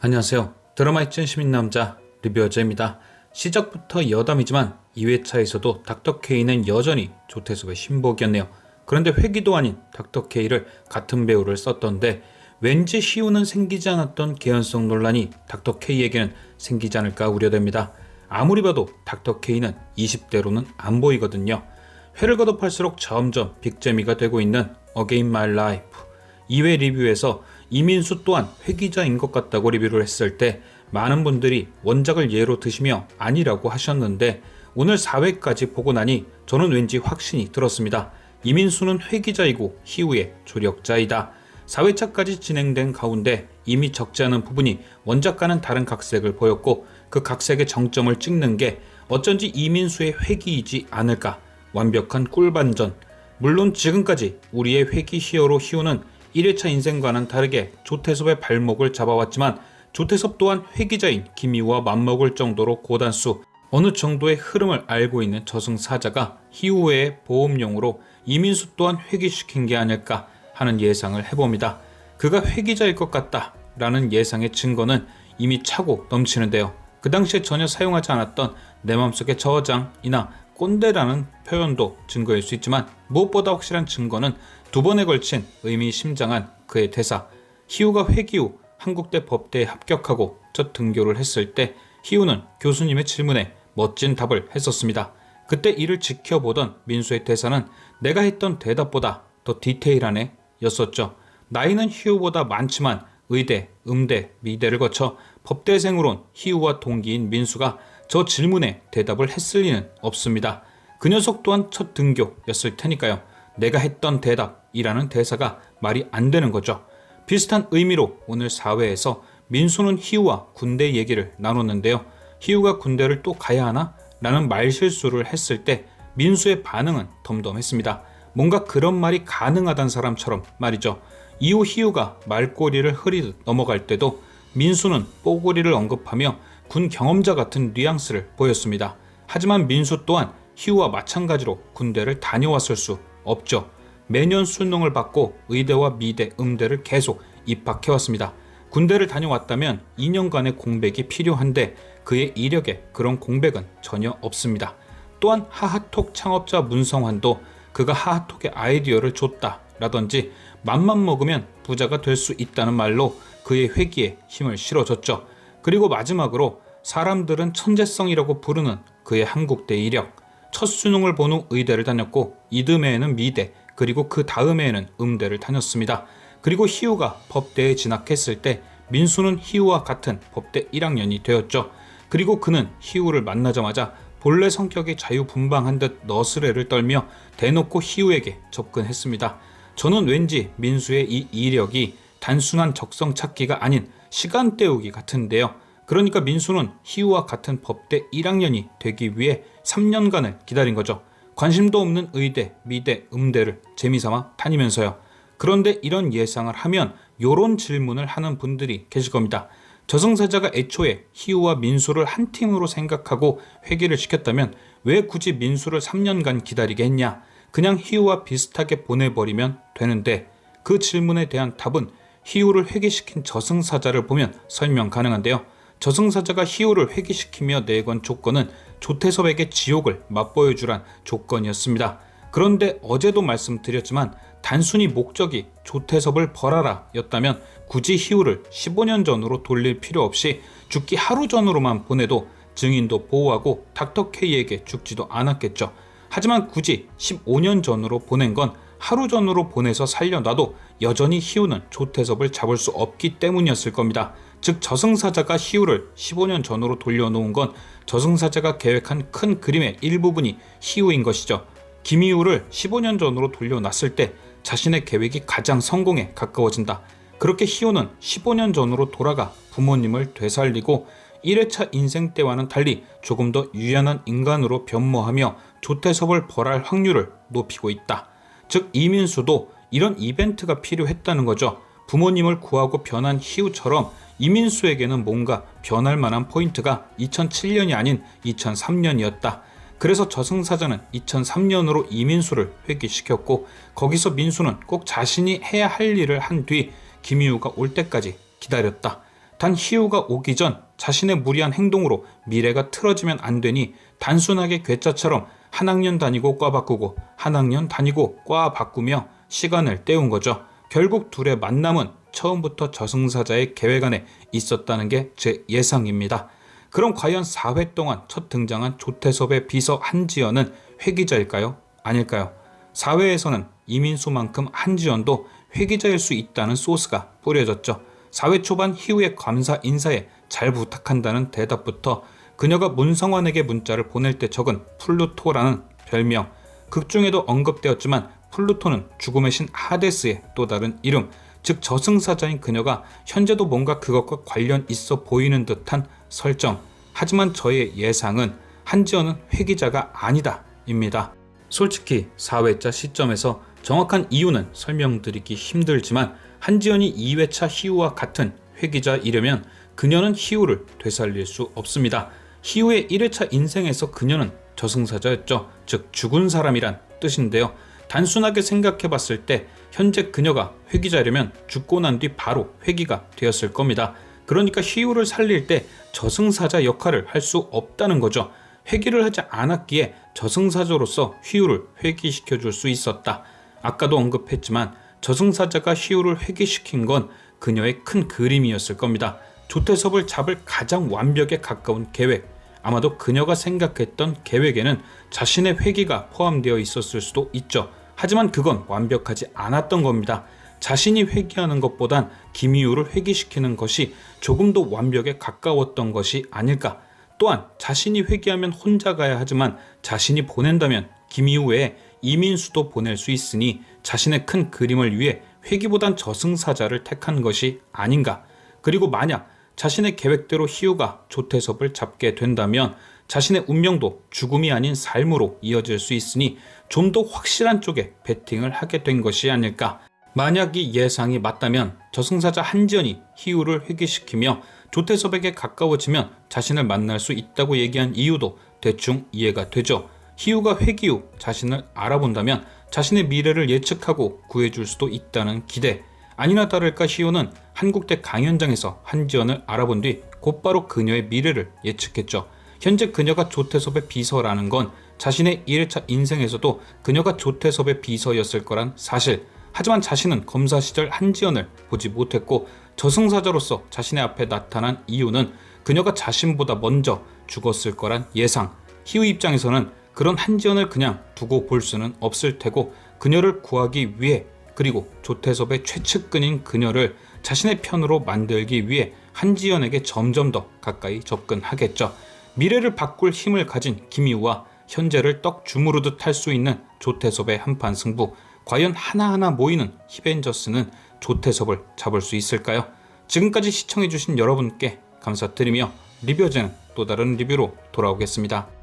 안녕하세요. 드라마 있전 시민 남자 리뷰어제입니다. 시작부터 여담이지만 2회차에서도 닥터케이는 여전히 조태섭의 신복이었네요. 그런데 회기도 아닌 닥터케이를 같은 배우를 썼던데 왠지 시우는 생기지 않았던 개연성 논란이 닥터케이에게는 생기지 않을까 우려됩니다. 아무리 봐도 닥터케이는 20대로는 안 보이거든요. 회를 거듭할수록 점점 빅재미가 되고 있는 어게인 마이 라이프 2회 리뷰에서 이민수 또한 회기자인 것 같다고 리뷰를 했을 때 많은 분들이 원작을 예로 드시며 아니라고 하셨는데 오늘 4회까지 보고 나니 저는 왠지 확신이 들었습니다. 이민수는 회기자이고 희우의 조력자이다. 4회차까지 진행된 가운데 이미 적지 않은 부분이 원작과는 다른 각색을 보였고 그 각색의 정점을 찍는 게 어쩐지 이민수의 회기이지 않을까 완벽한 꿀반전 물론 지금까지 우리의 회기 히어로 희우는 1회차 인생과는 다르게 조태섭의 발목을 잡아왔지만 조태섭 또한 회기자인 김희우와 맞먹을 정도로 고단수 어느 정도의 흐름을 알고 있는 저승사자가 희우의 보험용으로 이민수 또한 회기시킨 게 아닐까 하는 예상을 해봅니다. 그가 회기자일 것 같다 라는 예상의 증거는 이미 차고 넘치는데요. 그 당시에 전혀 사용하지 않았던 내 맘속의 저장이나 꼰대라는 표현도 증거일 수 있지만 무엇보다 확실한 증거는 두 번에 걸친 의미심장한 그의 대사 희우가 회기 후 한국대 법대에 합격하고 첫 등교를 했을 때 희우는 교수님의 질문에 멋진 답을 했었습니다. 그때 이를 지켜보던 민수의 대사는 내가 했던 대답보다 더 디테일하네 였었죠. 나이는 희우보다 많지만 의대, 음대, 미대를 거쳐 법대생으론 희우와 동기인 민수가 저 질문에 대답을 했을 리는 없습니다. 그 녀석 또한 첫 등교였을 테니까요. 내가 했던 대답 이라는 대사가 말이 안 되는 거죠. 비슷한 의미로 오늘 4회에서 민수는 희우와 군대 얘기를 나눴는데요. 희우가 군대를 또 가야 하나? 라는 말실수를 했을 때 민수의 반응은 덤덤했습니다. 뭔가 그런 말이 가능하단 사람처럼 말이죠. 이후 희우가 말꼬리를 흐리듯 넘어갈 때도 민수는 뽀고리를 언급하며 군 경험자 같은 뉘앙스를 보였습니다. 하지만 민수 또한 희우와 마찬가지로 군대를 다녀왔을 수 없죠. 매년 수능을 받고 의대와 미대, 음대를 계속 입학해왔습니다. 군대를 다녀왔다면 2년간의 공백이 필요한데 그의 이력에 그런 공백은 전혀 없습니다. 또한 하하톡 창업자 문성환도 그가 하하톡의 아이디어를 줬다라든지 맘만 먹으면 부자가 될 수 있다는 말로 그의 회기에 힘을 실어줬죠. 그리고 마지막으로 사람들은 천재성이라고 부르는 그의 한국대 이력, 첫 수능을 본 후 의대를 다녔고 이듬해에는 미대, 그리고 그 다음해에는 음대를 다녔습니다. 그리고 희우가 법대에 진학했을 때 민수는 희우와 같은 법대 1학년이 되었죠. 그리고 그는 희우를 만나자마자 본래 성격이 자유분방한 듯 너스레를 떨며 대놓고 희우에게 접근했습니다. 저는 왠지 민수의 이 이력이 단순한 적성 찾기가 아닌 시간 때우기 같은데요. 그러니까 민수는 희우와 같은 법대 1학년이 되기 위해 3년간을 기다린 거죠. 관심도 없는 의대, 미대, 음대를 재미삼아 다니면서요. 그런데 이런 예상을 하면 요런 질문을 하는 분들이 계실 겁니다. 저승사자가 애초에 희우와 민수를 한 팀으로 생각하고 회귀를 시켰다면 왜 굳이 민수를 3년간 기다리게 했냐? 그냥 희우와 비슷하게 보내버리면 되는데 그 질문에 대한 답은 희우를 회귀시킨 저승사자를 보면 설명 가능한데요. 저승사자가 희우를 회귀시키며 내건 조건은 조태섭에게 지옥을 맛보여주란 조건이었습니다. 그런데 어제도 말씀드렸지만 단순히 목적이 조태섭을 벌하라 였다면 굳이 희우를 15년 전으로 돌릴 필요 없이 죽기 하루 전으로만 보내도 증인도 보호하고 닥터케이에게 죽지도 않았겠죠. 하지만 굳이 15년 전으로 보낸 건 하루 전으로 보내서 살려놔도 여전히 희우는 조태섭을 잡을 수 없기 때문이었을 겁니다. 즉 저승사자가 희우를 15년 전으로 돌려놓은 건 저승사자가 계획한 큰 그림의 일부분이 희우인 것이죠. 김희우를 15년 전으로 돌려놨을 때 자신의 계획이 가장 성공에 가까워진다. 그렇게 희우는 15년 전으로 돌아가 부모님을 되살리고 1회차 인생 때와는 달리 조금 더 유연한 인간으로 변모하며 조태섭을 벌할 확률을 높이고 있다. 즉 이민수도 이런 이벤트가 필요했다는 거죠. 부모님을 구하고 변한 희우처럼 이민수에게는 뭔가 변할 만한 포인트가 2007년이 아닌 2003년이었다. 그래서 저승사자는 2003년으로 이민수를 회귀시켰고 거기서 민수는 꼭 자신이 해야 할 일을 한 뒤 김희우가 올 때까지 기다렸다. 단 희우가 오기 전 자신의 무리한 행동으로 미래가 틀어지면 안 되니 단순하게 괴짜처럼 한 학년 다니고 과 바꾸고 한 학년 다니고 과 바꾸며 시간을 때운 거죠. 결국 둘의 만남은 처음부터 저승사자의 계획 안에 있었다는 게 제 예상입니다. 그럼 과연 4회 동안 첫 등장한 조태섭의 비서 한지연은 회기자일까요? 아닐까요? 4회에서는 이민수만큼 한지연도 회기자일 수 있다는 소스가 뿌려졌죠. 4회 초반 희우의 감사 인사에 잘 부탁한다는 대답부터 그녀가 문성환에게 문자를 보낼 때 적은 플루토라는 별명, 극 중에도 언급되었지만 플루토는 죽음의 신 하데스의 또 다른 이름, 즉 저승사자인 그녀가 현재도 뭔가 그것과 관련 있어 보이는 듯한 설정. 하지만 저의 예상은 한지연은 회기자가 아니다 입니다. 솔직히 4회차 시점에서 정확한 이유는 설명드리기 힘들지만 한지연이 2회차 희우와 같은 회기자이려면 그녀는 희우를 되살릴 수 없습니다. 희우의 1회차 인생에서 그녀는 저승사자였죠. 즉 죽은 사람이란 뜻인데요. 단순하게 생각해 봤을 때 현재 그녀가 회기자려면 죽고 난 뒤 바로 회기가 되었을 겁니다. 그러니까 희우를 살릴 때 저승사자 역할을 할 수 없다는 거죠. 회기를 하지 않았기에 저승사자로서 희우를 회기시켜 줄 수 있었다. 아까도 언급했지만 저승사자가 희우를 회기시킨 건 그녀의 큰 그림이었을 겁니다. 조태섭을 잡을 가장 완벽에 가까운 계획. 아마도 그녀가 생각했던 계획에는 자신의 회기가 포함되어 있었을 수도 있죠. 하지만 그건 완벽하지 않았던 겁니다. 자신이 회귀하는 것보단 김희우를 회귀시키는 것이 조금 더 완벽에 가까웠던 것이 아닐까. 또한 자신이 회귀하면 혼자 가야 하지만 자신이 보낸다면 김희우 외에 이민수도 보낼 수 있으니 자신의 큰 그림을 위해 회귀보단 저승사자를 택한 것이 아닌가. 그리고 만약 자신의 계획대로 희우가 조태섭을 잡게 된다면 자신의 운명도 죽음이 아닌 삶으로 이어질 수 있으니 좀 더 확실한 쪽에 베팅을 하게 된 것이 아닐까. 만약 이 예상이 맞다면 저승사자 한지연이 희우를 회귀시키며 조태섭에게 가까워지면 자신을 만날 수 있다고 얘기한 이유도 대충 이해가 되죠. 희우가 회귀 후 자신을 알아본다면 자신의 미래를 예측하고 구해줄 수도 있다는 기대. 아니나 다를까 희우는 한국대 강연장에서 한지연을 알아본 뒤 곧바로 그녀의 미래를 예측했죠. 현재 그녀가 조태섭의 비서라는 건 자신의 1회차 인생에서도 그녀가 조태섭의 비서였을 거란 사실. 하지만 자신은 검사 시절 한지연을 보지 못했고 저승사자로서 자신의 앞에 나타난 이유는 그녀가 자신보다 먼저 죽었을 거란 예상. 희우 입장에서는 그런 한지연을 그냥 두고 볼 수는 없을 테고 그녀를 구하기 위해 그리고 조태섭의 최측근인 그녀를 자신의 편으로 만들기 위해 한지연에게 점점 더 가까이 접근하겠죠. 미래를 바꿀 힘을 가진 김희우와 현재를 떡 주무르듯 할 수 있는 조태섭의 한판 승부. 과연 하나하나 모이는 히벤저스는 조태섭을 잡을 수 있을까요? 지금까지 시청해주신 여러분께 감사드리며 리뷰어제는 또 다른 리뷰로 돌아오겠습니다.